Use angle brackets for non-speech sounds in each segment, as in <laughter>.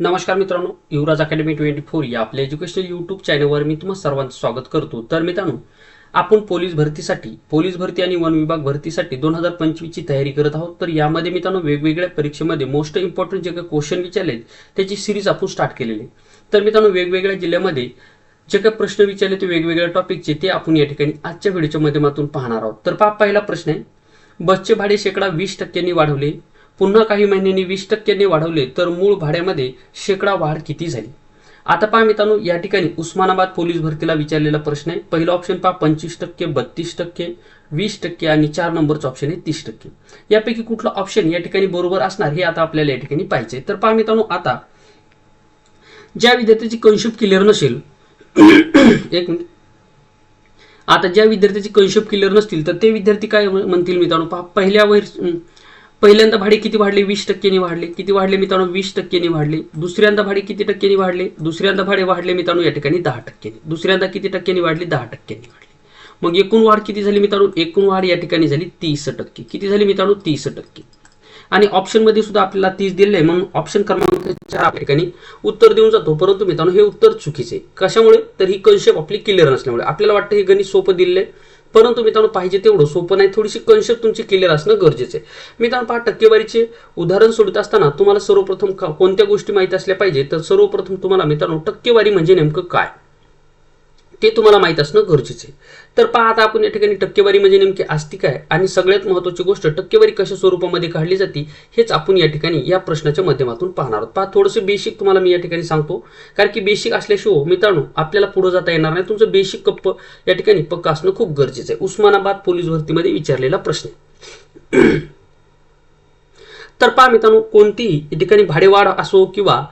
नमस्कार मित्रांनो युवराज academy twenty four या आपल्या एज्युकेशनल युट्यूब चॅनलवर मी तुम्हाला सर्वांचं स्वागत करतो. तर मित्रांनो आपण पोलीस भरतीसाठी पोलीस भरती आणि वन विभाग भरतीसाठी दोन हजार पंचवीसची तयारी करत आहोत. तर यामध्ये मित्रांनो वेगवेगळ्या परीक्षेमध्ये मोस्ट इम्पॉर्टंट जे काही क्वेश्चन विचारले त्याची सिरीज आपण स्टार्ट केलेली आहे. तर मित्रांनो वेगवेगळ्या जिल्ह्यामध्ये जे काही प्रश्न विचारले ते वेगवेगळ्या टॉपिकचे ते आपण या ठिकाणी आजच्या व्हिडिओच्या माध्यमातून पाहणार आहोत. तर पहा पहिला प्रश्न आहे बसचे भाडे शेकडा वीस टक्क्यांनी वाढवले. पुन्हा काही महिन्यांनी वीस टक्क्यांनी वाढवले तर मूळ भाड्यामध्ये शेकडा वाढ किती झाली? आता पहा मित्रांनो या ठिकाणी उस्मानाबाद पोलीस भरतीला विचारलेला प्रश्न आहे. पहिला ऑप्शन पहा पंचवीस टक्के बत्तीस टक्के वीस टक्के आणि चार नंबरचं ऑप्शन आहे तीस टक्के. यापैकी कुठलं ऑप्शन या ठिकाणी बरोबर असणार हे आता आपल्याला या ठिकाणी पाहिजे तर पहा मित्रांनो आता ज्या विद्यार्थ्याची कन्सेप्ट क्लिअर नसेल <coughs> एक मिनिट आता ज्या विद्यार्थ्याची कन्सेप्ट क्लिअर नसतील तर ते विद्यार्थी काय म्हणतील मित्रांनो? पहा पहिल्या वर पहिल्यांदा भाडे किती वाढले? वीस टक्क्यांनी वाढले. किती वाढले मित्रांनो? वीस टक्क्यांनी वाढले. दुसऱ्यांदा भाडे किती टक्क्यांनी वाढले? दुसऱ्यांदा भाडे वाढले मित्रांनो या ठिकाणी दहा टक्क्यांनी. दुसऱ्यांदा किती टक्क्यांनी वाढले? दहा टक्क्यांनी वाढले. मग एकूण वाढ किती झाली मित्रांनो? एकूण वाढ या ठिकाणी झाली तीस टक्के. किती झाली मित्रांनो? तीस टक्के. आणि ऑप्शनमध्ये सुद्धा आपल्याला तीस दिलेलं आहे. म्हणून ऑप्शन क्रमांक चार आपल्या ठिकाणी उत्तर देऊन जातो. परंतु मित्रांनो हे उत्तर चुकीचे आहे. कशामुळे? तर ही कन्सेप्ट आपली क्लिअर नसल्यामुळे. आपल्याला वाटतं हे गणित सोपं दिलेलं आहे. परंतु मित्रांनो पाहिजे तेवढं सोपं नाही. थोडीशी कन्सेप्ट तुमची क्लिअर असणं गरजेचं आहे. मित्रांनो पहा टक्केवारीचे उदाहरण सोडत असताना तुम्हाला सर्वप्रथम का- कोणत्या गोष्टी माहीत असल्या पाहिजे? तर सर्वप्रथम तुम्हाला मित्रांनो टक्केवारी म्हणजे नेमकं काय? ते तुम्हाला माहीत असणं गरजेचं आहे. तर पहा आता आपण या ठिकाणी टक्केवारी म्हणजे नेमकी असती काय आणि सगळ्यात महत्त्वाची गोष्ट टक्केवारी कशा स्वरूपामध्ये काढली जाते हेच आपण या ठिकाणी या प्रश्नाच्या माध्यमातून पाहणार आहोत. पहा थोडंसं बेसिक तुम्हाला मी या ठिकाणी सांगतो. कारण की बेसिक असल्याशिवाय हो, मित्रांनो आपल्याला पुढे जाता येणार नाही. तुमचं बेसिक कप्प या ठिकाणी पक्क असणं खूप गरजेचं आहे. उस्मानाबाद पोलीस भरतीमध्ये विचारलेला प्रश्न तर पहा मित्रांनो कोणतीही या ठिकाणी भाडेवाढ असो किंवा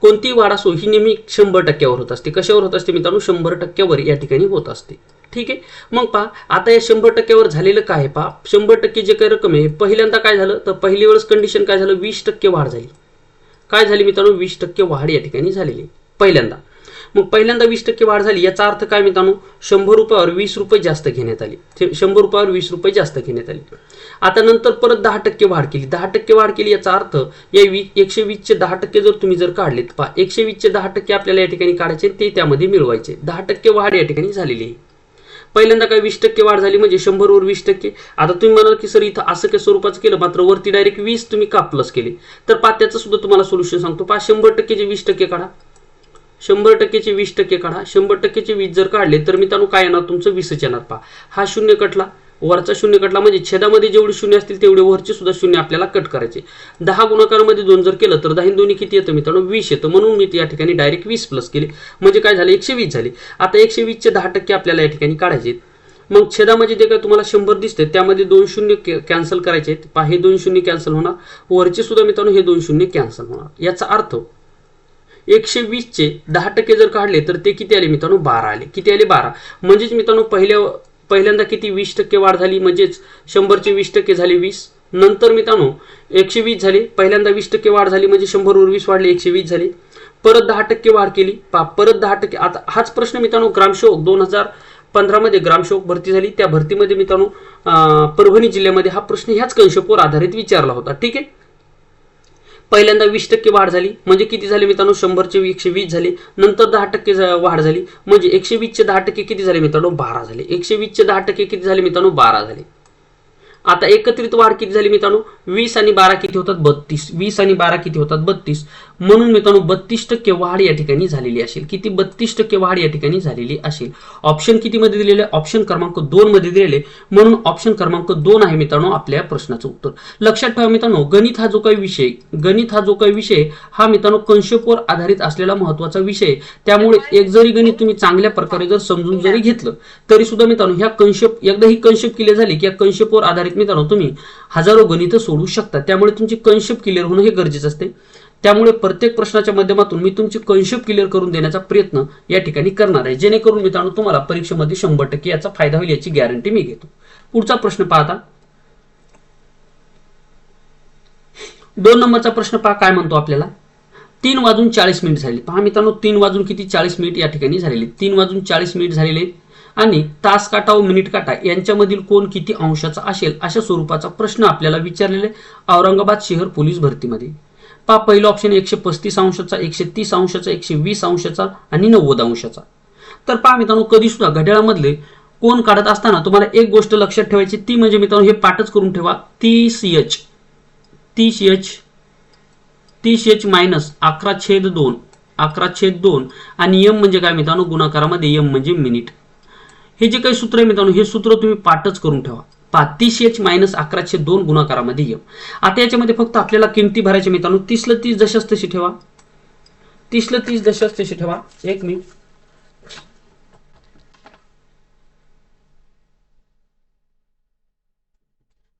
कोणतीही वाढ असो ही नेहमी शंभर टक्क्यावर होत असते. कशावर होत असते मित्रांनो? शंभर टक्क्यावर या ठिकाणी होत असते. ठीक आहे? मग पहा आता या शंभर टक्क्यावर झालेलं काय पहा? शंभर टक्के जे काही रक्कम आहे पहिल्यांदा काय झालं? तर पहिली वेळेस कंडिशन काय झालं? वीस टक्के वाढ झाली. काय झाली मित्रांनो? वीस टक्के वाढ या ठिकाणी झालेली पहिल्यांदा. मग पहिल्यांदा वीस टक्के वाढ झाली याचा अर्थ काय मित्रांनो? शंभर रुपयावर वीस रुपये जास्त घेण्यात आली. शंभर रुपयावर वीस रुपये जास्त घेण्यात आली. आता नंतर परत दहा टक्के वाढ केली. दहा टक्के वाढ केली याचा अर्थ या वी एकशे वीसचे दहा टक्के जर तुम्ही जर काढलेत पहा एकशे वीसचे दहा टक्के आपल्याला या ठिकाणी काढायचे ते त्यामध्ये मिळवायचे. दहा टक्के वाढ या ठिकाणी झालेली आहे. पहिल्यांदा काय वीस टक्के वाढ झाली म्हणजे शंभरवर वीस टक्के. आता तुम्ही म्हणाल की सर इथं असं काय स्वरूपाचं केलं? मात्र वरती डायरेक्ट वीस तुम्ही कापलस केले? तर पा त्याचं सुद्धा तुम्हाला सोल्युशन सांगतो. पा शंभर टक्केचे वीस टक्के काढा शंभर टक्केचे वीस टक्के काढा. शंभर टक्केचे वीस जर काढले तर मित्रांनो काय येणार? तुमचं वीसच येणार. पहा. हा शून्य कटला. वरचा शून्य कटला म्हणजे छेदामध्ये जेवढे शून्य असतील तेवढे वरचे सुद्धा शून्य आपल्याला कट करायचे. दहा गुणाकारामध्ये दोन जर केलं तर दहा दोन्ही किती येतं मित्रांनो? वीस येतं. म्हणून मी या ठिकाणी डायरेक्ट वीस प्लस केले. म्हणजे काय झालं? एकशे वीस झाले. आता एकशे वीसचे दहा टक्के आपल्याला या ठिकाणी काढायचे मग छेदामध्ये जे काय तुम्हाला शंभर दिसते त्यामध्ये दोन शून्य कॅन्सल करायचे आहेत. पहा हे दोन शून्य कॅन्सल होणार. वरचे सुद्धा मित्रांनो हे दोन शून्य कॅन्सल होणार. याचा अर्थ एकशे वीसचे दहा टक्के जर काढले तर ते किती आले मित्रांनो? बारा आले. किती आले? बारा. म्हणजेच मित्रांनो पहिल्या पहिल्यांदा किती वीस टक्के वाढ झाली? म्हणजेच शंभरचे वीस टक्के झाले वीस. नंतर मित्रांनो एकशे वीस झाले. पहिल्यांदा वीस टक्के वाढ झाली म्हणजे शंभरवर वीस वाढले एकशे वीस झाले. परत दहा टक्के वाढ केली. पा परत दहा टक्के. आता हाच प्रश्न मित्रांनो ग्रामसेवक दोन हजार पंधरामध्ये ग्रामसेवक भरती झाली. त्या भरतीमध्ये मित्रांनो अं, परभणी जिल्ह्यामध्ये हा प्रश्न ह्याच कन्सेप्टवर आधारित विचारला होता. ठीक आहे? पहिल्यांदा वीस टक्के वाढ झाली. म्हणजे किती झाले मित्रांनो? शंभरचे एकशे वीस झाले. नंतर दहा टक्के वाढ झाली. म्हणजे एकशे वीसचे दहा टक्के किती झाले मित्रांनो? बारा झाले. एकशे वीसचे दहा टक्के किती झाले मित्रांनो? बारा झाले. आता एकत्रित वाढ किती झाली मित्रांनो? वीस आणि बारा किती होतात? बत्तीस. वीस आणि बारा किती होतात? बत्तीस. म्हणून मित्रांनो बत्तीस टक्के वाढ या ठिकाणी झालेली असेल. किती? बत्तीस टक्के वाढ या ठिकाणी झालेली असेल. ऑप्शन किती मध्ये दिलेले ऑप्शन क्रमांक दोन मध्ये दिलेले म्हणून ऑप्शन क्रमांक दोन आहे मित्रांनो आपल्या प्रश्नाचं उत्तर. लक्षात ठेवा मित्रांनो गणित हा जो काही विषय गणित हा जो काही विषय हा मित्रांनो कन्सेप्टवर आधारित असलेला महत्त्वाचा विषय त्यामुळे एक जरी गणित तुम्ही चांगल्या प्रकारे जर समजून जरी घेतलं तरी सुद्धा मित्रांनो ह्या कन्सेप्ट एकदा ही कन्सेप्ट क्लिअर झाली की या कन्सेप्टवर आधारित मित्रांनो तुम्ही हजारो गणित सोडू शकता. त्यामुळे तुमची कन्सेप्ट क्लिअर होणं हे गरजेचं असते. त्यामुळे प्रत्येक प्रश्नाच्या माध्यमातून मी तुमची कन्सेप्ट क्लिअर करून देण्याचा प्रयत्न या ठिकाणी करणार आहे. जेणेकरून मित्रांनो तुम्हाला परीक्षेमध्ये शंभर टक्के याचा फायदा होईल याची गॅरंटी मी घेतो. पुढचा प्रश्न पाहता. दोन नंबरचा प्रश्न पहा काय म्हणतो आपल्याला? तीन वाजून चाळीस मिनिट झाले. पहा मित्रांनो तीन वाजून किती चाळीस मिनिट या ठिकाणी झालेले? तीन वाजून चाळीस मिनिट झालेले. आणि तास काटा व मिनिट काटा यांच्यामधील कोण किती अंशाचा असेल अशा स्वरूपाचा प्रश्न आपल्याला विचारलेला आहे औरंगाबाद शहर पोलीस भरतीमध्ये. पहा पहिलं ऑप्शन एकशे पस्तीस अंशाचा एकशे तीस अंशाचा एकशे वीस अंशाचा आणि नव्वद अंशाचा. तर पहा मित्रांनो कधी सुद्धा घड्याळामधले कोण काढत असताना तुम्हाला एक गोष्ट लक्षात ठेवायची ती म्हणजे मित्रांनो हे पाठच करून ठेवा. तीस एच तीस एच तीस एच मायनस अकरा छेद दोन अकरा छेद दोन आणि यम म्हणजे काय मित्रांनो गुणाकारामध्ये यम म्हणजे मिनिट हे जे काही सूत्र आहे मित्रांनो हे सूत्र तुम्ही पाठच करून ठेवा. पातीस एच मायनस अकराशे दोन गुणाकारामध्ये यम आता याच्यामध्ये फक्त आपल्याला किमती भरायच्या मित्रांनो. तीसला तीस जशाच तशी ठेवा. तीसला तीस जशाच तशी ठेवा. एक मिनिट.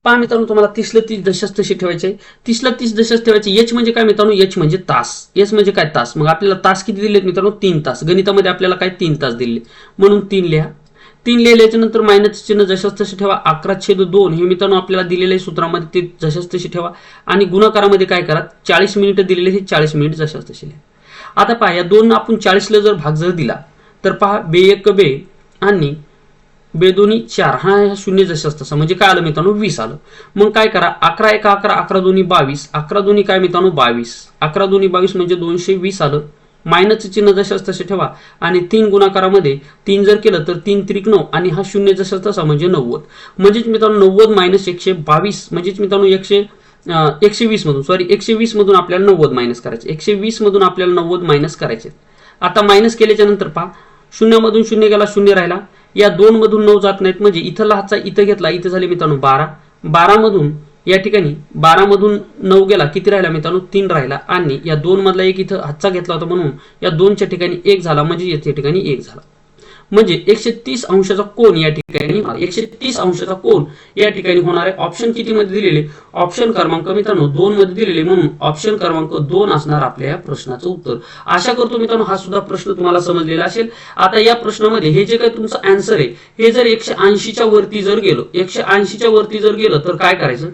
पहा मित्रांनो तुम्हाला तीसला तीस दशाच तशी ठेवायचे तीसला तीस दशाच ठेवायचे. एच म्हणजे काय मित्रांनो? एच म्हणजे तास. एच म्हणजे काय? तास. मग आपल्याला तास किती दिलेत मित्रांनो? तीन तास. गणितामध्ये आपल्याला काय? तीन तास दिले. म्हणून तीन लिहा. तीन लिहिल्याच्या नंतर मायनस चिन्ह जशाच तसे ठेवा अकरा छेद दोन. हे मित्रांनो आपल्याला दिलेल्या सूत्रामध्ये ते जशाच तशी ठेवा. आणि गुणाकारामध्ये काय करा चाळीस मिनिटं दिलेले हे चाळीस मिनिट जशाच तसे लिहा. आता पहा या दोन आपण चाळीसला जर भाग जर दिला तर पहा बे एक बे आणि बे दोन्ही चार. हा ह्या शून्य जशाच तसा म्हणजे काय आलं मित्रांनो? वीस आलं. मग काय करा अकरा एक अकरा अकरा दोन्ही बावीस. अकरा दोन्ही काय मित्रांनो? बावीस. अकरा दोन्ही बावीस म्हणजे दोनशे वीस आलं. मायनस चिन्ह जशाच तसे ठेवा. आणि तीन गुणाकारामध्ये तीन जर केलं तर तीन त्रिक नऊ आणि हा शून्य जशाच तसा म्हणजे नव्वद. म्हणजेच मित्रांनो नव्वद मायनस एकशे बावीस म्हणजेच मित्रांनो एकशे एकशे वीस मधून सॉरी एकशे वीस मधून आपल्याला नव्वद मायनस करायचे. एकशे वीस मधून आपल्याला नव्वद मायनस करायचे. आता मायनस केल्याच्यानंतर पहा शून्यामधून शून्य गेला शून्य राहिला. या दोन मधून नऊ जात नाहीत. म्हणजे इथं हातचा इथं घेतला इथं झाले मित्रांनो बारा. बारा मधून या ठिकाणी बारा मधून नऊ गेला किती राहिला मित्रांनो? तीन राहिला. आणि या दोन मधला एक इथं हातचा घेतला होता म्हणून या दोनच्या ठिकाणी एक झाला म्हणजे या ठिकाणी एक झाला. म्हणजे एकशे तीस अंशाचा कोण या ठिकाणी एकशे तीस अंशाचा कोण या ठिकाणी होणार आहे. ऑप्शन किती मध्ये दिलेले? ऑप्शन क्रमांक मित्रांनो दोन मध्ये दिलेले. म्हणून ऑप्शन क्रमांक दोन असणार आपल्या या प्रश्नाचं उत्तर. आशा करतो मित्रांनो हा सुद्धा प्रश्न तुम्हाला समजलेला असेल. आता या प्रश्नामध्ये हे जे काही तुमचं आन्सर आहे हे जर एकशे ऐंशीच्या वरती जर गेलो एकशे ऐंशीच्या वरती जर गेलं तर काय करायचं?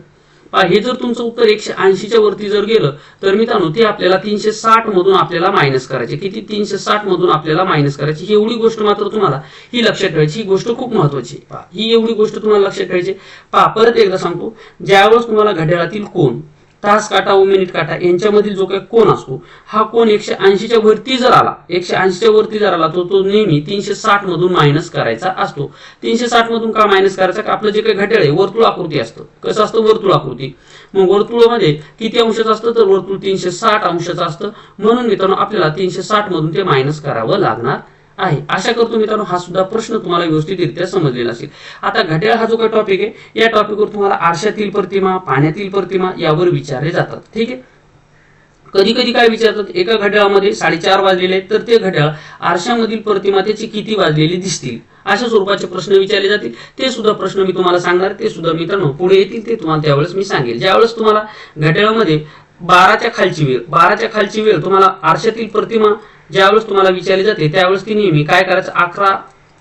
पहा, हे जर तुमचं उत्तर एकशे ऐंशीच्या वरती जर गेलं तर मित्रांनो ते आपल्याला तीनशे साठ मधून आपल्याला मायनस करायचे. किती? तीनशे साठ मधून आपल्याला मायनस करायची. ही एवढी गोष्ट मात्र तुम्हाला ही लक्षात ठेवायची. ही गोष्ट खूप महत्वाची पहा, ही एवढी गोष्ट तुम्हाला लक्षात ठेवायची पहा परत एकदा सांगतो. ज्यावेळेस तुम्हाला घड्याळातील कोण तास काटा व मिनिट काटा यांच्यामधील जो काही कोण असतो हा कोण एकशे ऐंशीच्या वरती जर आला एकशे ऐंशीच्या वरती जर आला तो तो नेहमी तीनशे साठ मधून मायनस करायचा असतो. तीनशे साठ मधून का मायनस करायचा? का आपलं जे काही घड्याळ आहे वर्तुळ आकृती असतं. कसं असतं? वर्तुळ आकृती. मग वर्तुळामध्ये किती अंशाचं असतं? तर वर्तुळ तीनशे साठ अंशाचं असतं. म्हणून मित्रांनो आपल्याला तीनशे साठ मधून ते मायनस करावं लागणार आहे. आशा करतो मित्रांनो हा सुद्धा प्रश्न तुम्हाला व्यवस्थितरित्या समजलेला असेल. आता घड्याळ हा जो काही टॉपिक आहे या टॉपिकवर तुम्हाला आरशातील प्रतिमा पाण्यातील प्रतिमा यावर विचारले जातात. ठीक आहे? कधी कधी काय विचारतात? एका घड्याळामध्ये साडेचार वाजलेले आहेत तर ते घड्याळ आरशामधील प्रतिमा त्याची किती वाजलेली दिसतील? अशा स्वरूपाचे प्रश्न विचारले जातील. ते सुद्धा प्रश्न मी तुम्हाला सांगणार ते सुद्धा मित्रांनो पुढे येतील ते तुम्हाला त्यावेळेस मी सांगेल. ज्यावेळेस तुम्हाला घड्याळामध्ये बाराच्या खालची वेळ. बाराच्या खालची वेळ तुम्हाला आरशातील प्रतिमा ज्यावेळेस तुम्हाला विचारली जाते त्यावेळेस ती नेहमी काय करायचं? अकरा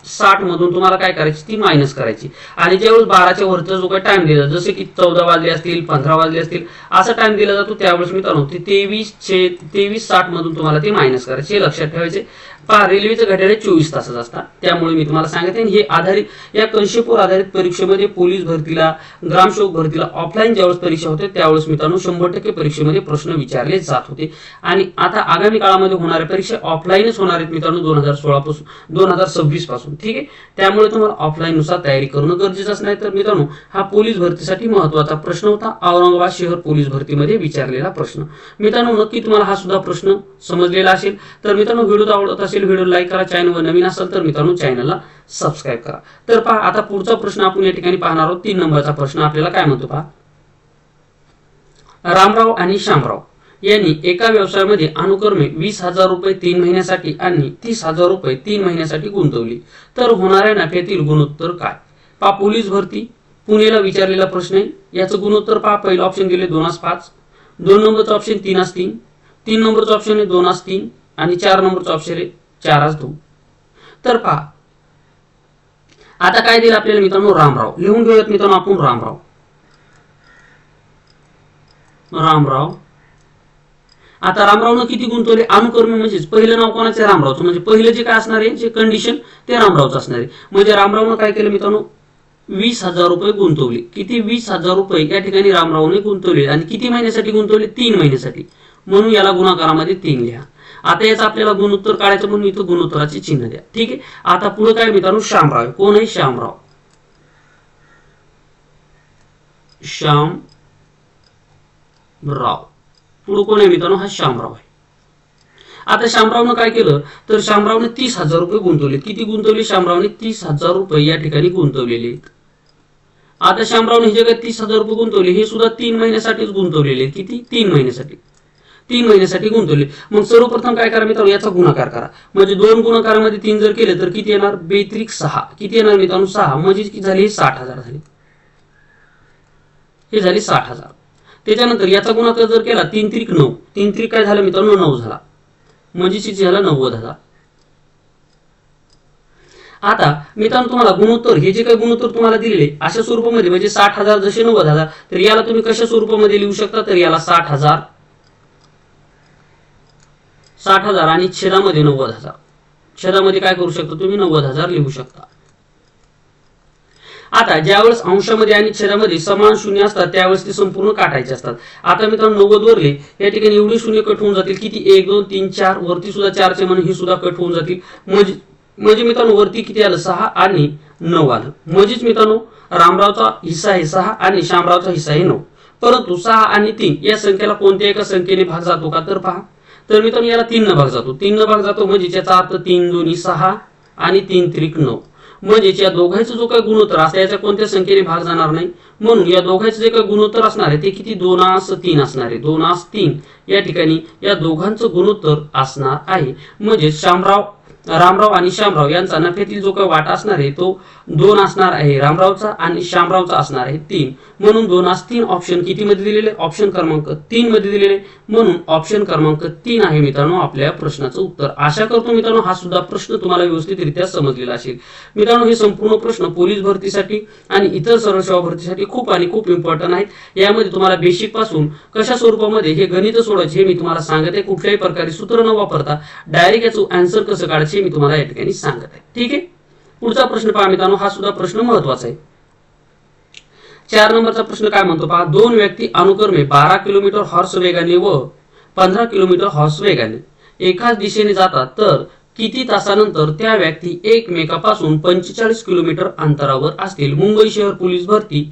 साठ मधून तुम्हाला काय करायची? ती मायनस करायची. आणि ज्यावेळेस बाराच्या वरचा जो काही टाइम दिला जसे की चौदा वाजले असतील पंधरा वाजले असतील असा टाइम दिला जातो त्यावेळेस मित्रांनो ते तेवीस छे तेवीस साठ मधून तुम्हाला ते मायनस करायचे. हे लक्षात ठेवायचे. पहा रेल्वेचं घड्याळ चोवीस तासाचं असतात त्यामुळे मी तुम्हाला सांगते हे आधारित या कन्सेप्टवर आधारित परीक्षेमध्ये पोलीस भरतीला ग्रामसेवक भरतीला ऑफलाईन ज्यावेळेस परीक्षा होते त्यावेळेस मित्रांनो शंभर टक्के परीक्षेमध्ये प्रश्न विचारले जात होते. आणि आता आगामी काळामध्ये होणाऱ्या परीक्षा ऑफलाईनच होणार आहेत मित्रांनो दोन हजार सोळा पासून दोन हजार सव्वीसपासून ठीक आहे? त्यामुळे तुम्हाला ऑफलाईन नुसार तयारी करणं गरजेचं नाही तर मित्रांनो हा पोलीस भरतीसाठी महत्त्वाचा प्रश्न होता. औरंगाबाद शहर पोलीस भरतीमध्ये विचारलेला प्रश्न. मित्रांनो नक्की तुम्हाला हा सुद्धा प्रश्न समजलेला असेल. तर मित्रांनो व्हिडिओ आवडत असेल व्हिडिओ लाईक करा चॅनलवर नवीन असेल तर मित्रांनो चॅनलला सबस्क्राईब करा. तर पहा आता पुढचा प्रश्न आपण या ठिकाणी पाहणार आहोत. तीन नंबरचा प्रश्न आपल्याला काय म्हणतो पहा? रामराव आणि श्यामराव यांनी एका व्यवसायामध्ये अनुक्रमे वीस हजार रुपये तीन महिन्यासाठी आणि तीस हजार रुपये तीन महिन्यासाठी गुंतवली. तर होणाऱ्या नफ्यातील गुणोत्तर काय? पहा पोलीस भरती पुणेला विचारलेला प्रश्न आहे. याचं गुणोत्तर पहा पहिलं ऑप्शन दिले दोनास पाच. दोन नंबरचं ऑप्शन तीनास तीन. तीन नंबरचं ऑप्शन आहे दोनास तीन. आणि चार नंबरचं ऑप्शन आहे चारास दोन तर पहा. आता काय दिलं आपल्याला मित्रांनो? रामराव. लिहून घेऊयात मित्रांनो आपण रामराव. रामराव. आता रामरावनं किती गुंतवले? अनुकर्मी म्हणजेच पहिलं नाव कोणाचे रामरावचं. म्हणजे पहिलं जे काय असणार आहे जे कंडिशन ते रामरावचं असणार आहे. म्हणजे रामरावनं काय केलं मित्रांनो? वीस हजार रुपये गुंतवले. किती? वीस हजार रुपये. या ठिकाणी रामरावने गुंतवले. आणि किती महिन्यासाठी गुंतवले? तीन महिन्यासाठी. म्हणून याला गुणाकारामध्ये तीन लिहा. आता याचं आपल्याला गुणोत्तर काढायचं म्हणून इथं गुणोत्तराचे चिन्ह द्या. ठीक आहे? आता पुढे काय मित्रांनो? श्यामराव. आहे. कोण आहे श्यामराव? श्याम राव पुढे कोण आहे मित्रांनो? हा श्यामराव आहे. आता शामरावनं काय केलं? तर शामरावने तीस हजार रुपये गुंतवले. किती गुंतवले? शामरावने तीस हजार रुपये या ठिकाणी गुंतवलेले आहेत. आता शामरावने हे जे काही तीस हजार रुपये गुंतवले. हे सुद्धा तीन महिन्यासाठीच गुंतवलेले आहेत. किती? तीन महिन्यासाठी. तीन महिन्यासाठी गुंतवले. मग सर्वप्रथम काय करा मित्रांनो याचा गुणाकार करा. म्हणजे दोन गुणाकारामध्ये तीन जर केले तर किती येणार? बेत्रिक सहा. किती येणार मित्रांनो? सहा. म्हणजे किती झाले? हे साठ हजार झाले. हे झाले साठ हजार. त्याच्यानंतर याचा गुणाकार जर केला तीन त्रिक नऊ. तीन त्रिक काय झालं मित्रांनो? नऊ झाला. म्हणजे किती झाला? नव्वद हजार. आता मित्रांनो तुम्हाला गुणोत्तर हे जे काही गुणोत्तर तुम्हाला दिलेले अशा स्वरूपामध्ये म्हणजे साठ हजार जसे नव्वद हजार तर याला तुम्ही कशा स्वरूपामध्ये लिहू शकता? तर याला साठ हजार साठ हजार आणि छेदामध्ये नव्वद हजार. छेदामध्ये काय करू शकता तुम्ही? नव्वद हजार लिहू शकता. आता ज्यावेळेस अंशामध्ये आणि छेदामध्ये समान शून्य असतात त्यावेळेस ते संपूर्ण काटायचे असतात. आता मित्रांनो नव्वद वरले या ठिकाणी एवढे शून्य कट होऊन जातील किती? एक दोन तीन चार. वरती सुद्धा चारचे म्हणून हे सुद्धा कट होऊन जातील. म्हणजे म्हणजे मित्रांनो वरती किती आलं? सहा आणि नऊ आलं. म्हणजेच मित्रांनो रामरावचा हिस्सा आहे सहा आणि श्यामरावचा हिस्सा आहे नऊ. परंतु सहा आणि तीन या संख्येला कोणत्या एका संख्येने भाग जातो का? तर पहा. तर मित्रांनो याला तीन न भाग जातो. तीन न भाग जातो म्हणजे त्याचा अर्थ तीन दोन्ही सहा आणि तीन त्रिक नऊ. म्हणजेच या दोघांचा जो काही गुणोत्तर असला याच्या कोणत्या संख्येने भाग जाणार नाही? म्हणून या दोघांचे जे काही गुणोत्तर असणार आहे ते किती? दोन आस तीन असणार आहे. दोन आस तीन. या ठिकाणी या दोघांचं गुणोत्तर असणार आहे. म्हणजे श्यामराव रामराव आणि श्यामराव यांचा नफ्यातील जो काही वाटा असणार आहे तो दोन असणार आहे रामरावचा आणि श्यामरावचा असणार आहे तीन. म्हणून दोनास तीन ऑप्शन किती मध्ये दिलेले? ऑप्शन क्रमांक तीन मध्ये दिलेले. म्हणून ऑप्शन क्रमांक तीन आहे मित्रांनो आपल्या प्रश्नाचं उत्तर. आशा करतो मित्रांनो हा सुद्धा प्रश्न तुम्हाला व्यवस्थितरित्या समजलेला असेल. मित्रांनो हे संपूर्ण प्रश्न पोलीस भरतीसाठी आणि इतर सर्व सेवा भरतीसाठी खूप आणि खूप इम्पॉर्टंट आहेत. यामध्ये तुम्हाला बेसिकपासून कशा स्वरूपामध्ये हे गणित सोडायचे हे मी तुम्हाला सांगत आहे. कुठल्याही प्रकारे सूत्र न वापरता डायरेक्ट याचं आन्सर कसं काढायचे मी तुम्हाला या ठिकाणी सांगत आहे. ठीक आहे? पुढचा प्रश्न पहा मित्रांनो हा सुद्धा प्रश्न महत्त्वाचा आहे. चार नंबरचा प्रश्न काय म्हणतो पहा? दोन व्यक्ती अनुक्रमे बारा किलोमीटर हॉर्स वेगाने व पंधरा किलोमीटर हॉर्स वेगाने एकाच दिशेने जातात तर किती तासानंतर त्या व्यक्ती एकमेकापासून पंचेचाळीस किलोमीटर अंतरावर असतील? मुंबई शहर पोलीस भरती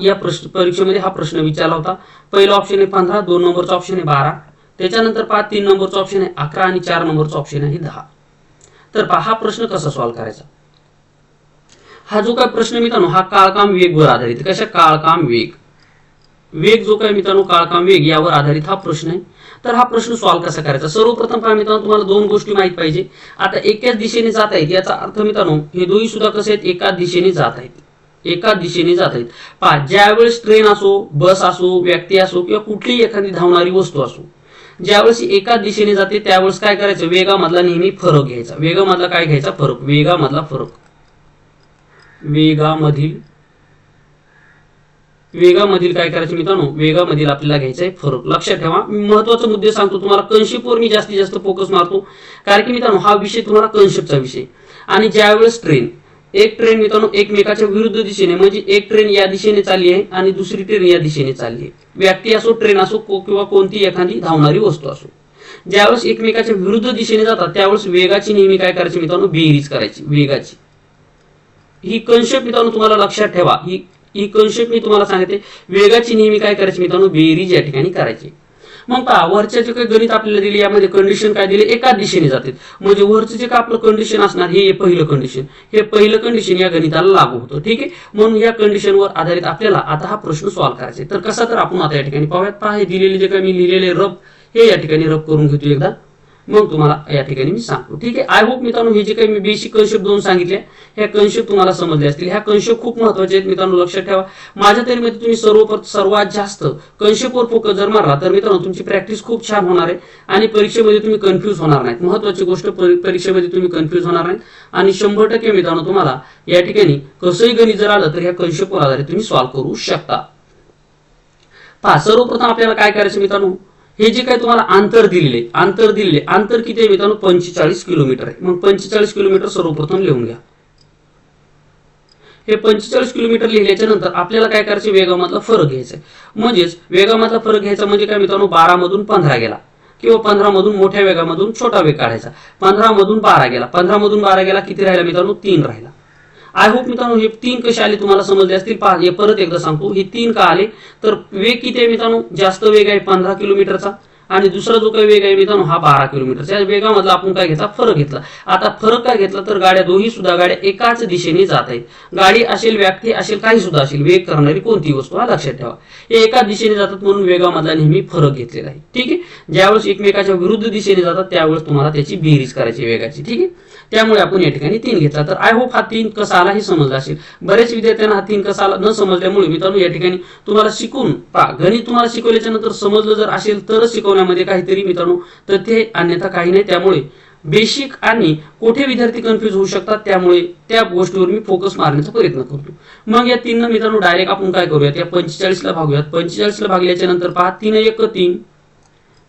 या प्रश्न परीक्षेमध्ये हा प्रश्न विचारला होता. पहिला ऑप्शन आहे पंधरा दोन नंबरचा ऑप्शन आहे बारा. त्याच्यानंतर पहा तीन नंबरचा ऑप्शन आहे अकरा आणि चार नंबरचा ऑप्शन आहे दहा. तर पहा हा प्रश्न कसा सॉल्व्ह करायचा? हा जो काय प्रश्न मित्रांनो हा काळकाम वेगवर आधारित कशा काळकाम वेग? वेग जो काय मित्रांनो काळकाम वेग यावर आधारित हा प्रश्न आहे. तर हा प्रश्न सॉल्व्ह कसा करायचा? सर्वप्रथम काय मित्रांनो तुम्हाला दोन गोष्टी माहीत पाहिजे. आता एकाच दिशेने जात आहेत याचा अर्थ मित्रांनो हे दोन्ही सुद्धा कसे आहेत? एकाच दिशेने जात आहेत. एकाच दिशेने जात आहेत. पहा ज्यावेळेस ट्रेन असो बस असो व्यक्ती असो किंवा कुठलीही एखादी धावणारी वस्तू असो ज्यावेळेस एकाच दिशेने जाते त्यावेळेस काय करायचं? वेगामधला नेहमी फरक घ्यायचा. वेगामधला काय घ्यायचा? फरक. वेगामधला फरक. वेगामधील वेगामधील काय करायचं मित्रांनो? वेगामधील आपल्याला घ्यायचा आहे फरक. लक्षात ठेवा. मी महत्त्वाचे मुद्दे सांगतो. तुम्हाला कन्सेप्टवर मी जास्तीत जास्त फोकस मारतो. कारण की मित्रांनो हा विषय तुम्हाला कन्सेप्टचा विषय. आणि ज्यावेळेस ट्रेन एक ट्रेन मित्रांनो एकमेकाच्या विरुद्ध दिशेने म्हणजे एक ट्रेन या दिशेने चालली आहे आणि दुसरी ट्रेन या दिशेने चालली आहे. व्यक्ती असो ट्रेन असो किंवा कोणती एखादी धावणारी वस्तू असो. ज्यावेळेस एकमेकाच्या विरुद्ध दिशेने जातात त्यावेळेस वेगाची नेहमी काय करायची मित्रांनो? बेरीज करायची. वेगाची. ही कन्सेप्ट मित्रांनो तुम्हाला लक्षात ठेवा. ही ही कन्सेप्ट मी तुम्हाला सांगते. वेगाची नेहमी काय करायची मित्रांनो? बेरीज या ठिकाणी करायची. मग पहा वरच्या जे काही गणित आपल्याला दिले यामध्ये कंडिशन काय दिले? एकाच दिशेने जाते. म्हणजे वरचं जे काय आपलं कंडिशन असणार हे पहिलं कंडिशन हे पहिलं कंडिशन या गणिताला लागू होतं. ठीक आहे? म्हणून या कंडिशनवर आधारित आपल्याला आता हा प्रश्न सॉल्व्ह करायचा आहे. तर कसा तर आपण आता या ठिकाणी पाहूयात. पहा हे दिलेले जे काही मी लिहिलेले रब हे या ठिकाणी रब करून घेतो एकदा. मग तुम्हाला या ठिकाणी मी सांगतो. ठीक आहे? आय होप मित्रांनो हे जे काही मी बेसिक कन्सेप्ट दोन सांगितले ह्या कन्सेप्ट तुम्हाला समजले असतील. ह्या कन्सेप्ट खूप महत्त्वाचे आहेत मित्रांनो लक्षात ठेवा. माझ्या तरी मध्ये तुम्ही सर्व सर्वात जास्त कन्सेप्टवर फोकस जर मारला तर मित्रांनो तुमची प्रॅक्टिस खूप छान होणार आहे आणि परीक्षेमध्ये तुम्ही कन्फ्यूज होणार नाहीत. महत्वाची गोष्ट परीक्षेमध्ये तुम्ही कन्फ्यूज होणार नाहीत. आणि शंभर टक्के मित्रांनो तुम्हाला या ठिकाणी कसंही गणित जर आलं तर ह्या कन्सेप्टवर आधारित तुम्ही सॉल्व्ह करू शकता. पहा सर्वप्रथम आपल्याला काय करायचं मित्रांनो? हे जे काय तुम्हाला अंतर दिलेले अंतर दिलेले अंतर किती आहे मित्रांनो? पंचेचाळीस किलोमीटर आहे. मग पंचेचाळीस किलोमीटर सर्वप्रथम लिहून घ्या. हे पंचेचाळीस किलोमीटर लिहिल्याच्या नंतर आपल्याला काय करायचे? वेगामधला फरक घ्यायचा आहे. म्हणजेच वेगामधला फरक घ्यायचा म्हणजे काय मित्रांनो? बारा मधून पंधरा गेला. किंवा पंधरा मधून मोठ्या वेगामधून छोटा वेग काढायचा. पंधरा मधून बारा गेला. पंधरा मधून बारा गेला किती राहिला मित्रांनो? तीन राहिला. आय होप मित्रांनो हे तीन कसे आले तुम्हाला समजले असतील. पहा हे परत एकदा सांगतो. हे तीन का आले? तर वेग किती आहे मित्रांनो? जास्त वेग आहे पंधरा किलोमीटरचा. आणि दुसरा जो काही वेग आहे मित्रांनो हा बारा किलोमीटरचा. या वेगामधला आपण काय घेतला? फरक घेतला. आता फरक काय घेतला? तर गाड्या दोन्ही सुद्धा गाड्या एकाच दिशेने जात आहेत. गाडी असेल व्यक्ती असेल काही सुद्धा असेल वेग करणारी कोणती वस्तू हा लक्षात ठेवा. हे एकाच दिशेने जातात म्हणून वेगामधला नेहमी फरक घेतलेला आहे. ठीक आहे? ज्यावेळेस एकमेकाच्या विरुद्ध दिशेने जातात त्यावेळेस तुम्हाला त्याची बेरीज करायची वेगाची. ठीक आहे? त्यामुळे आपण या ठिकाणी तीन घेतला. तर आय होप हा तीन कसा आला हे समजला असेल. बरेच विद्यार्थ्यांना हा तीन कसा आला न समजल्यामुळे मित्रांनो या ठिकाणी तुम्हाला शिकून पहा. गणित तुम्हाला शिकवल्याच्या नंतर समजलं जर असेल तरच शिकवण्यामध्ये काहीतरी मित्रांनो तर ते अन्यथा काही नाही. त्यामुळे बेसिक आणि कोठे विद्यार्थी कन्फ्युज होऊ शकतात त्यामुळे त्या गोष्टीवर मी फोकस मारण्याचा प्रयत्न करतो. मग या तीन मित्रांनो डायरेक्ट आपण काय करूयात? या पंचेचाळीसला भागूयात. पंचेचाळीसला भागल्याच्या नंतर पहा तीन एक तीन.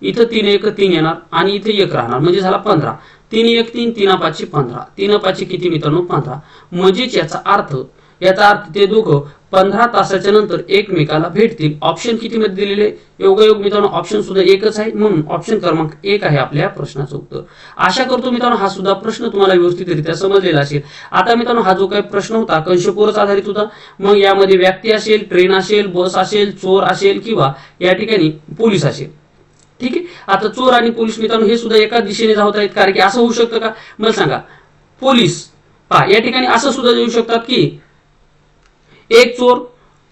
इथं तीन एक तीन येणार आणि इथे एक राहणार. म्हणजे झाला पंधरा. तीन एक तीन तीन पाचशे पंधरा. तीन पाचशे किती मित्रांनो? पंधरा. म्हणजेच याचा अर्थ याचा अर्थ ते दोघं पंधरा तासाच्या नंतर एकमेकाला भेटतील. ऑप्शन किती मध्ये दिलेले? योगायोग मित्रांनो ऑप्शन सुद्धा एकच आहे. म्हणून ऑप्शन क्रमांक एक आहे आपल्या प्रश्नाचं उत्तर. आशा करतो मित्रांनो हा सुद्धा प्रश्न तुम्हाला व्यवस्थितरित्या समजलेला असेल. आता मित्रांनो हा जो काही प्रश्न होता कंशपोरच आधारित होता. मग यामध्ये व्यक्ती असेल ट्रेन असेल बस असेल चोर असेल किंवा या ठिकाणी पोलीस असेल. ठीक आहे? आता चोर आणि पोलीस मित्रांनो हे सुद्धा एकाच दिशेने धावत आहेत कारण की असं होऊ शकतं का? मला सांगा. पोलीस पहा या ठिकाणी असं सुद्धा येऊ शकतात की एक चोर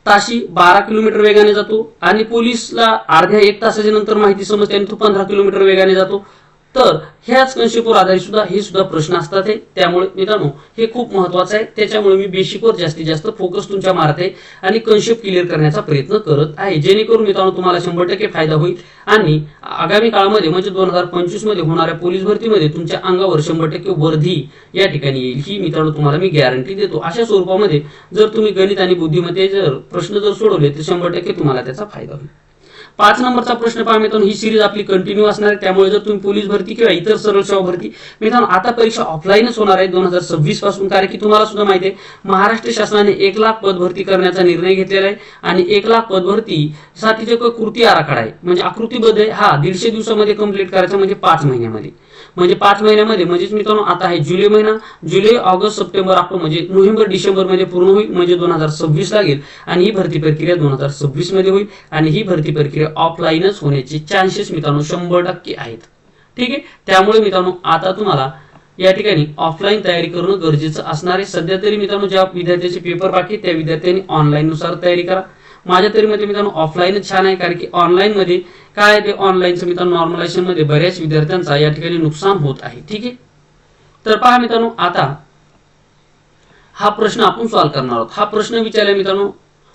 ताशी बारा किलोमीटर वेगाने जातो आणि पोलीसला अर्ध्या एक तासाच्या नंतर माहिती समजते आणि तो पंधरा किलोमीटर वेगाने जातो. तर ह्याच कन्सेप्टवर आधारित सुद्धा हे सुद्धा प्रश्न असतात हे. त्यामुळे मित्रांनो हे खूप महत्वाचं आहे. त्याच्यामुळे मी बेसिकवर जास्तीत जास्त फोकस तुमच्या मारते आणि कन्सेप्ट क्लिअर करण्याचा प्रयत्न करत आहे. जेणेकरून मित्रांनो तुम्हाला शंभर टक्के फायदा होईल. आणि आगामी काळामध्ये म्हणजे दोन हजार पंचवीसमध्ये होणाऱ्या पोलीस भरतीमध्ये तुमच्या अंगावर शंभर टक्के वर्धी या ठिकाणी येईल. ही मित्रांनो तुम्हाला मी गॅरंटी देतो. अशा स्वरूपामध्ये जर तुम्ही गणित आणि बुद्धिमत्ते जर प्रश्न जर सोडवले तर शंभर टक्के तुम्हाला त्याचा फायदा होईल. पाच नंबरचा प्रश्न पहा मित्रांनो. ही सिरीज आपली कंटिन्यू असणार आहे. त्यामुळे जर तुम्ही पोलीस भरती किंवा इतर सरळ सेवा भरती मित्रांनो आता परीक्षा ऑफलाईनच होणार आहे दोन हजार सव्वीसपासून. कारण की तुम्हाला सुद्धा माहिती आहे महाराष्ट्र शासनाने एक लाख पद भरती करण्याचा निर्णय घेतलेला आहे आणि एक लाख पद भरती साठी कृती आराखडा आहे. म्हणजे आकृतीबद्ध हा दीडशे दिवसामध्ये कंप्लीट करायचा म्हणजे पाच महिन्यामध्ये. म्हणजे पाच महिन्यामध्ये म्हणजेच मित्रांनो आता आहे जुलै महिना. जुलै ऑगस्ट सप्टेंबर ऑक्टोबर म्हणजे नोव्हेंबर डिसेंबरमध्ये पूर्ण होईल. म्हणजे दोन हजार सव्वीस लागेल आणि ही भरती प्रक्रिया दोन हजार सव्वीसमध्ये होईल. आणि ही भरती प्रक्रिया ऑफलाईनच होण्याचे चान्सेस मित्रांनो शंभर टक्के आहेत. ठीक आहे? त्यामुळे मित्रांनो आता तुम्हाला या ठिकाणी ऑफलाईन तयारी करणं गरजेचं असणार आहे. सध्या तरी मित्रांनो ज्या विद्यार्थ्याचे पेपर बाकी त्या विद्यार्थ्यांनी ऑनलाईन नुसार तयारी करा. माझ्या तरी मध्ये मित्रांनो ऑफलाईनच छान आहे कारण की ऑनलाईन मध्ये काय आहे ते ऑनलाईनचं मित्रांनो नॉर्मलायझेशनमध्ये बऱ्याच विद्यार्थ्यांचा या ठिकाणी नुकसान होत आहे. ठीक आहे? तर पहा मित्रांनो आता हा प्रश्न आपण सॉल्व्ह करणार आहोत. हा प्रश्न विचारला मित्रांनो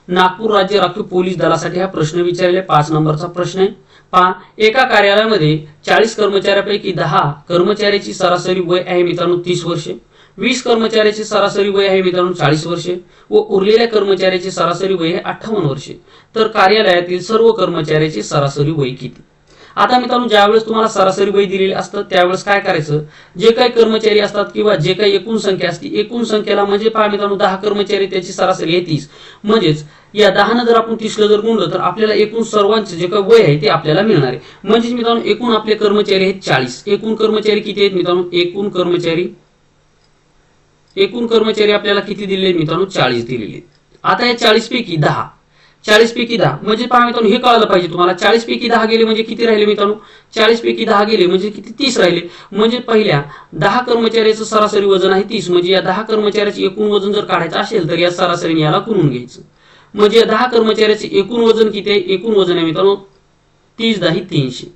नागपूर राज्य राखीव पोलीस दलासाठी हा प्रश्न विचारलाय. पाच नंबरचा प्रश्न आहे. पहा एका कार्यालयामध्ये चाळीस कर्मचाऱ्यापैकी दहा कर्मचाऱ्याची सरासरी वय आहे मित्रांनो तीस वर्षे. वीस कर्मचाऱ्याची सरासरी वय आहे मित्रांनो चाळीस वर्षे व उरलेल्या कर्मचाऱ्याची सरासरी वय आहे अठ्ठावन्न वर्षे. तर कार्यालयातील सर्व कर्मचाऱ्याची सरासरी वय किती? आता मित्रांनो ज्यावेळेस तुम्हाला सरासरी वय दिलेली असतं त्यावेळेस काय करायचं? जे काही कर्मचारी असतात किंवा जे काही एकूण संख्या असते एकूण संख्येला म्हणजे पहा मित्रांनो दहा कर्मचारी त्याची सरासरी आहे तीस. म्हणजेच या दहानं जर आपण तीसला जर गुणलं तर आपल्याला एकूण सर्वांचे जे काही वय आहे ते आपल्याला मिळणार आहे. म्हणजेच मित्रांनो एकूण आपले कर्मचारी आहेत चाळीस. एकूण कर्मचारी किती आहेत मित्रांनो? एकूण कर्मचारी एकूण कर्मचारी आपल्याला किती दिले मित्रांनो? चाळीस दिलेले आता या चाळीस पैकी दहा. चाळीस पैकी दहा. म्हणजे पहा मित्रांनो हे कळलं पाहिजे तुम्हाला. चाळीस पैकी दहा गेले म्हणजे किती राहिले मित्रांनो? चाळीस पैकी दहा गेले म्हणजे किती? तीस राहिले. म्हणजे पहिल्या दहा कर्मचाऱ्याचं सरासरी वजन आहे तीस. म्हणजे या दहा कर्मचाऱ्याचे एकूण वजन जर काढायचं असेल तर या सरासरीने याला कुणून घ्यायचं. म्हणजे या दहा कर्मचाऱ्याचे एकूण वजन किती आहे? एकूण वजन आहे मित्रांनो तीस दहा तीनशे.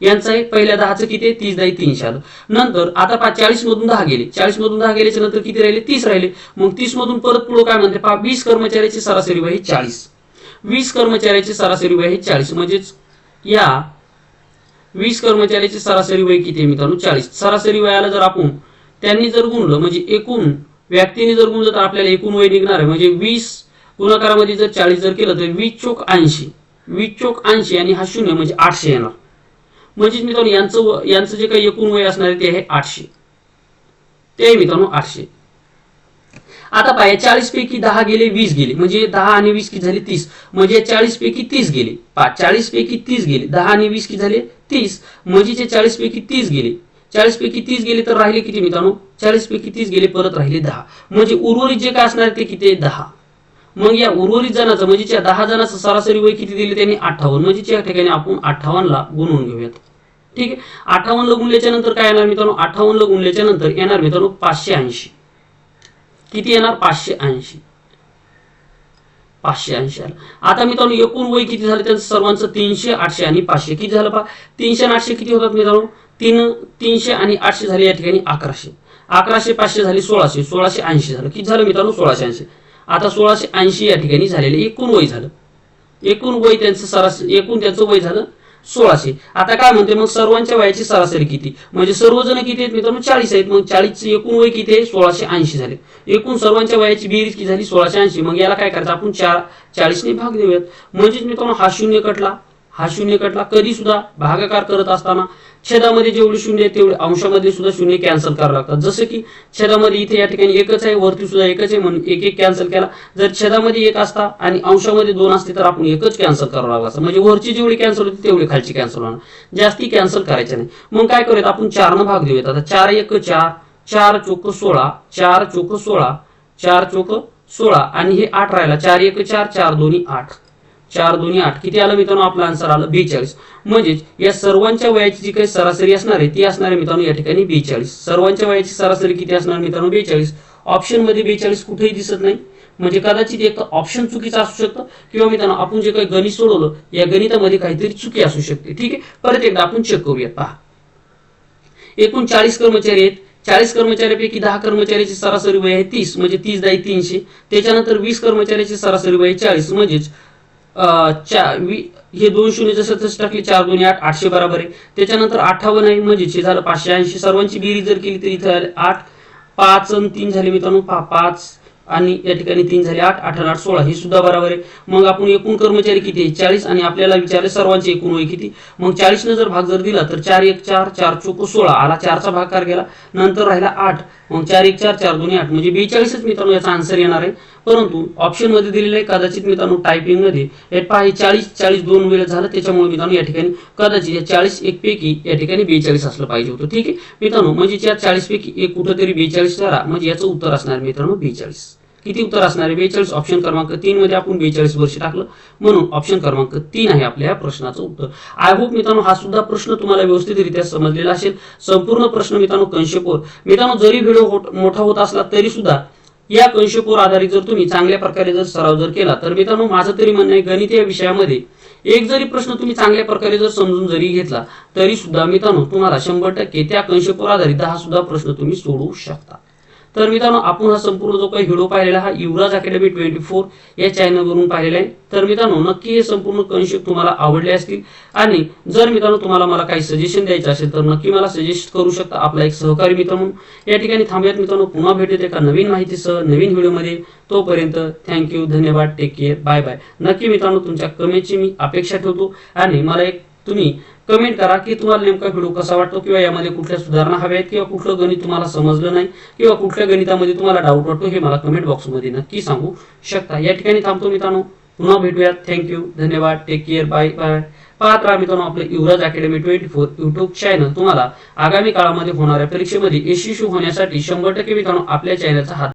यांचं आहे पहिल्या दहाचं किती आहे? तीस दहा तीनशे आलं नंतर आता पाच चाळीस मधून दहा गेले. चाळीस मधून दहा गेल्याच्यानंतर किती राहिले? तीस राहिले. मग तीस मधून परत पुढे काय म्हणते? पहा वीस कर्मचाऱ्याची सरासरी वय हे चाळीस. वीस कर्मचाऱ्याची सरासरी वय हे चाळीस. म्हणजेच या वीस कर्मचाऱ्याची सरासरी वय किती आहे मित्रांनो? चाळीस. सरासरी वयाला जर आपण त्यांनी जर गुणलं म्हणजे एकूण व्यक्तीने जर गुणलं तर आपल्याला एकूण वय निघणार आहे. म्हणजे वीस गुणाकारामध्ये जर चाळीस जर केलं तर वीस चोक ऐंशी. वीस चोक ऐंशी आणि हा शून्य म्हणजे आठशे येणार. म्हणजेच मित्रांनो यांचं यांचं जे काही एकूण वय असणार आहे ते आहे आठशे. ते आहे मित्रांनो आठशे. आता पहा चाळीस पैकी दहा गेले वीस गेले. म्हणजे दहा आणि वीस किती झाले? तीस. म्हणजे चाळीस पैकी तीस गेले. पहा चाळीस पैकी तीस गेले. दहा आणि वीस किती झाले? तीस. म्हणजे चाळीस पैकी तीस गेले चाळीस पैकी तीस गेले तर राहिले किती मित्रांनो? चाळीस पैकी तीस गेले परत राहिले दहा. म्हणजे उर्वरित जे काय असणार ते किती दहा. मग या उर्वरित जणांचं म्हणजे ज्या दहा जणांचं सरासरी वय किती दिले त्यांनी? अठ्ठावन्न. म्हणजे या ठिकाणी आपण अठ्ठावन्नला गुणवून घेऊयात. ठीक आहे? अठ्ठावन्नला गुणल्याच्या नंतर काय येणार मित्रांनो? अठ्ठावन्नला गुणल्याच्या नंतर येणार मित्रांनो पाचशे ऐंशी. किती येणार? पाचशे ऐंशी. पाचशे ऐंशी आलं. आता मित्रांनो एकूण वय किती झालं? त्यांचं सर्वांचं तीनशे आठशे आणि पाचशे. किती झालं पहा? तीनशे आणि आठशे किती होतात मित्रांनो? तीन तीनशे आणि आठशे झाले या ठिकाणी अकराशे. अकराशे पाचशे झाले सोळाशे. सोळाशे ऐंशी झालं. किती झालं मित्रांनो? सोळाशे ऐंशी. आता सोळाशे ऐंशी या ठिकाणी झालेले एकूण वय झालं. एकूण वय त्यांचं सरासरी एकूण त्यांचं वय झालं सोळाशे. आता काय म्हणते मग सर्वांच्या वयाची सरासरी किती? म्हणजे सर्वजण किती आहेत मित्रांनो? चाळीस आहेत. मग चाळीसचे एकूण वय किती आहे? सोळाशे ऐंशी झाले. एकूण सर्वांच्या वयाची बेरीज किती झाली? सोळाशे ऐंशी. मग याला काय करायचं? आपण चार चाळीसने भाग देऊयात. म्हणजेच मित्रांनो हा शून्य कटला. हा शून्य कटला. कधी सुद्धा भागाकार करत असताना छेदामध्ये जेवढे शून्य आहे तेवढे अंशामध्ये सुद्धा शून्य कॅन्सल करावं लागतात. जसं की छेदामध्ये इथे या ठिकाणी एकच आहे वरती सुद्धा एकच आहे म्हणून एक एक कॅन्सल केला. जर छेदामध्ये एक असता आणि अंशामध्ये दोन असते तर आपण एकच कॅन्सल करावं लागला असतं. म्हणजे वरची जेवढी कॅन्सल होती तेवढी खालची कॅन्सल होणार. जास्ती कॅन्सल करायचे नाही. मग काय करूयात आपण चारनं भाग देऊयात. आता चार एक चार चार चोक सोळा चार चोक सोळा चार चोक सोळा आणि हे आठ राहिला. चार एक चार चार दोन्ही आठ. चार दोन्ही आठ. किती आलं मित्रांनो? आपलं आन्सर आलं बेचाळीस. म्हणजेच या सर्वांच्या वयाची जी काही सरासरी असणार आहे ती असणार आहे मित्रांनो या ठिकाणी बेचाळीस. सर्वांच्या वयाची सरासरी किती असणार मित्रांनो? बेचाळीस. ऑप्शनमध्ये बेचाळीस कुठेही दिसत नाही. म्हणजे कदाचित एक ऑप्शन चुकीचं असू शकतं किंवा मित्रांनो आपण जे काही गणित सोडवलं या गणितामध्ये काहीतरी चुकी असू शकते. ठीक आहे? परत एकदा आपण चेक करूया पहा. एकूण चाळीस कर्मचारी आहेत. चाळीस कर्मचाऱ्यापैकी दहा कर्मचाऱ्याची सरासरी वय आहे तीस. म्हणजे तीस दाई तीनशे. त्याच्यानंतर वीस कर्मचाऱ्याची सरासरी वय आहे चाळीस. म्हणजेच चार वी- हे दोन शून्य जसं तसं टाकले चार दोन आठ आठशे बरोबर. आहे त्याच्यानंतर अठ्ठावन्न आहे म्हणजे हे झालं पाचशे ऐंशी. सर्वांची बेरीज जर केली तर इथं आठ पाच आणि तीन झाले मित्रांनो पहा पाच आणि या ठिकाणी तीन झाले आठ आठ आठ सोळा. हे सुद्धा बरोबर आहे. मग आपण एकूण कर्मचारी किती आहे? चाळीस. आणि आपल्याला विचारले सर्वांचे एकूण वय किती? मग चाळीसनं जर भाग जर दिला तर चार एक चार चार चोक सोळा. आला चारचा भागाकार गेला. नंतर राहिला आठ. मग चार एक चार चार दोन्ही आठ. म्हणजे बेचाळीसच मित्रांनो याचा आन्सर येणार आहे. परंतु ऑप्शनमध्ये दिलेलं आहे कदाचित मित्रांनो टायपिंगमध्ये. हे पहा चाळीस चाळीस दोन वेळेला झालं त्याच्यामुळे मित्रांनो या ठिकाणी कदाचित या चाळीस एक पैकी या ठिकाणी बेचाळीस असलं पाहिजे होतं. ठीक आहे? मित्रांनो म्हणजे या चाळीस पैकी एक कुठंतरी बेचाळीस करा म्हणजे याचं उत्तर असणार मित्रांनो बेचाळीस. किती उत्तर असणार आहे बेचाळीस ऑप्शन क्रमांक तीन मध्ये आपण बेचाळीस वर्ष टाकलं. म्हणून ऑप्शन क्रमांक तीन आहे आपल्या या प्रश्नाचं उत्तर. आय होप मित्रांनो हा सुद्धा प्रश्न तुम्हाला व्यवस्थितरित्या समजलेला असेल. संपूर्ण प्रश्न मित्रांनो कंशकोर मित्रांनो जरी व्हिडिओ मोठा होत असला तरी सुद्धा या कंशकोर आधारित जर तुम्ही चांगल्या प्रकारे जर सराव जर केला तर मित्रांनो माझं तरी म्हणणं आहे गणित या विषयामध्ये एक जरी प्रश्न तुम्ही चांगल्या प्रकारे जर समजून जरी घेतला तरी सुद्धा मित्रांनो तुम्हाला शंभर टक्के त्या कंशकोर आधारित हा सुद्धा प्रश्न तुम्ही सोडवू शकता. तर मित्रांनो आपण हा संपूर्ण जो काही व्हिडिओ पाहिलेला हा युवराज अकॅडमी ट्वेंटी फोर या चॅनलवरून पाहिलेला आहे. तर मित्रांनो नक्की हे संपूर्ण कन्सेप्ट तुम्हाला आवडले असतील. आणि जर मित्रांनो तुम्हाला मला काही सजेशन द्यायचं असेल तर नक्की मला सजेस्ट करू शकता आपला एक सहकारी मित्र म्हणून. या ठिकाणी थांबूयात मित्रांनो पुन्हा भेटत एका नवीन माहितीसह नवीन व्हिडिओमध्ये. तोपर्यंत थँक्यू धन्यवाद टेक केअर बाय बाय नक्की मित्रांनो तुमच्या कमेंटची मी अपेक्षा ठेवतो. आणि मला एक तुम्ही कमेंट करा की तुम्हाला नेमका व्हिडिओ कसा वाटतो किंवा यामध्ये कुठल्या सुधारणा हव्या आहेत किंवा कुठलं गणित तुम्हाला समजलं नाही किंवा कुठल्या गणितामध्ये तुम्हाला डाऊट वाटतो हे मला कमेंट बॉक्समध्ये नक्की सांगू शकता. या ठिकाणी थांबतो मित्रांनो. पुन्हा भेटूयात. थँक्यू धन्यवाद. टेक केअर बाय बाय पाहत राहा मित्रांनो आपलं Yuvraj academy twenty four YouTube channel तुम्हाला आगामी काळामध्ये होणाऱ्या परीक्षेमध्ये यशस्वी होण्यासाठी शंभर टक्के मित्रांनो आपल्या चॅनलचा हात